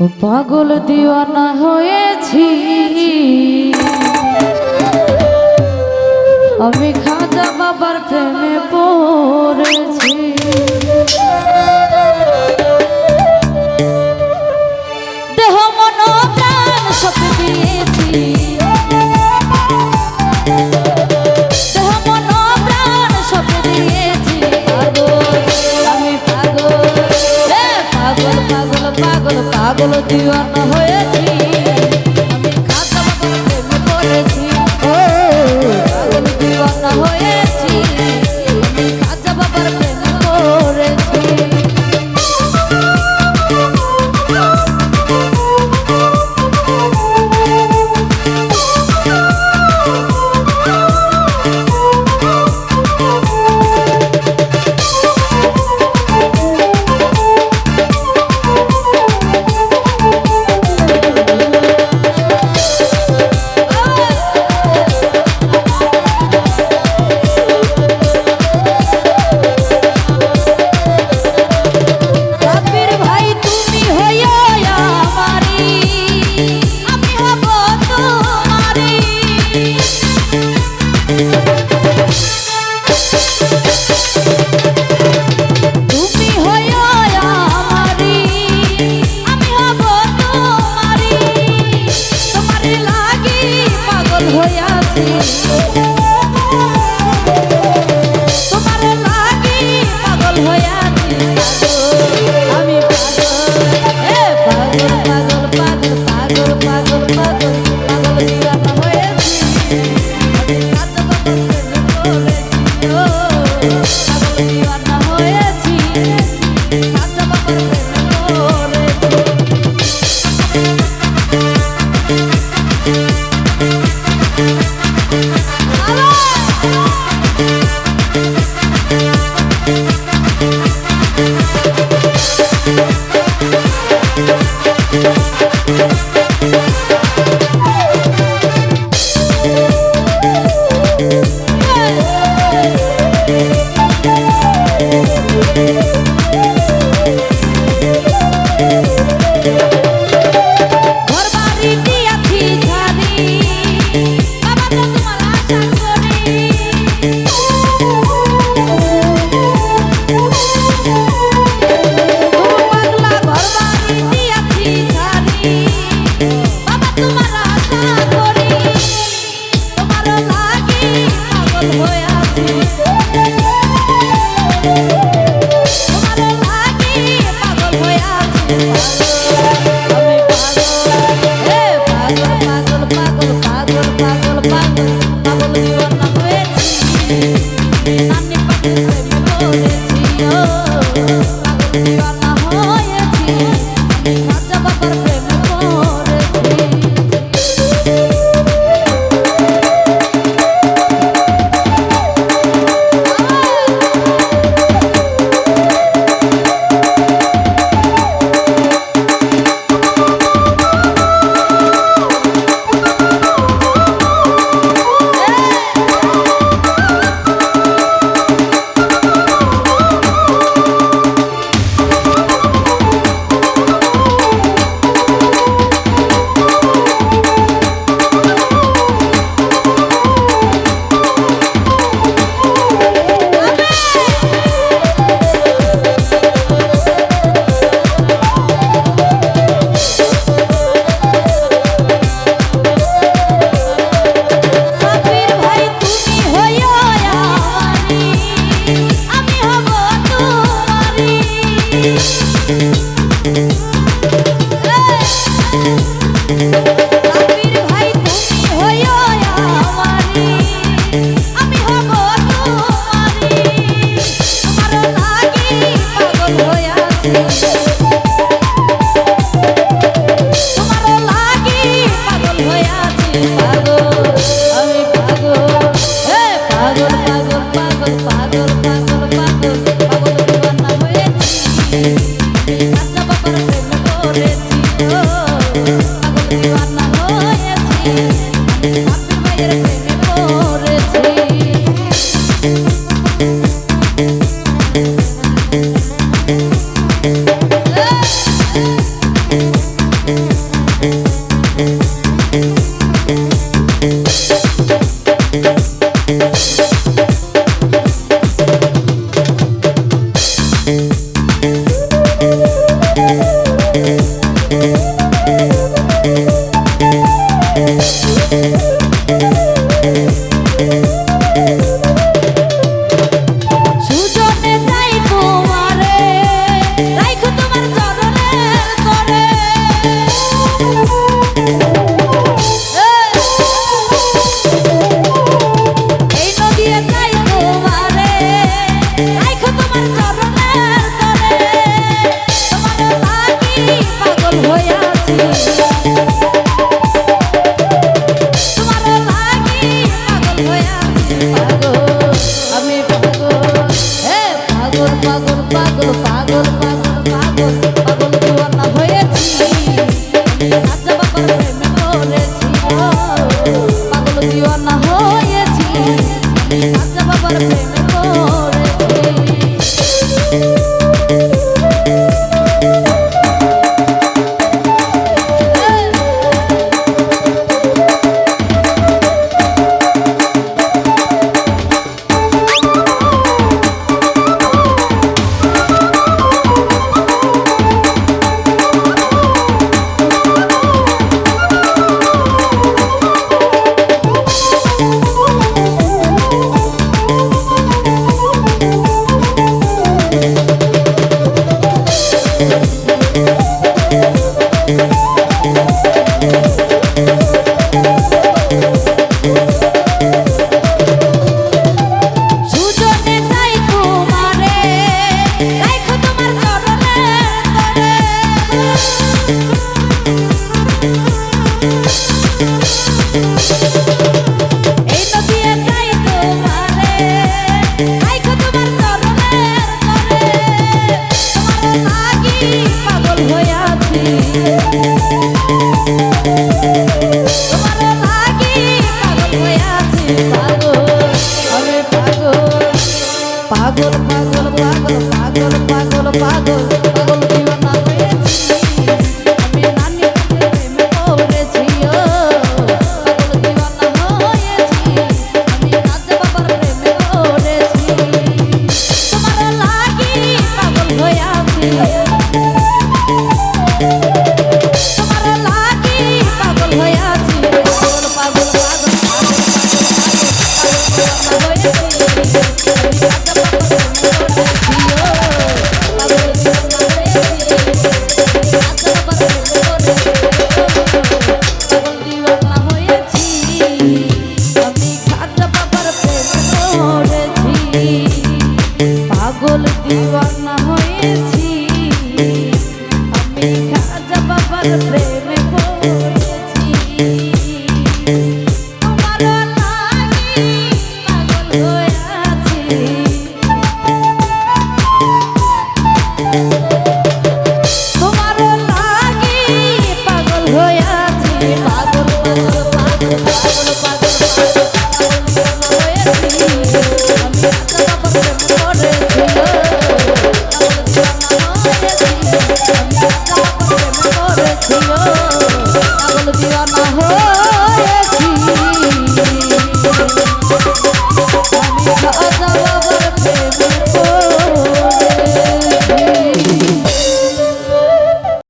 ও পাগল দিওয়ানা হয়েছি। আমি খাজা বাবার প্রেমে পড়েছি। দেহ মন প্রাণ সব দিয়েছি। পাগল দিওয়ান হয়েছি। পাগল পাগল পাগল পাগল পাগল পাগল you. পাগল পাগল পাগল পাগল পাগল দিওয়ানা প্রেম করেছিল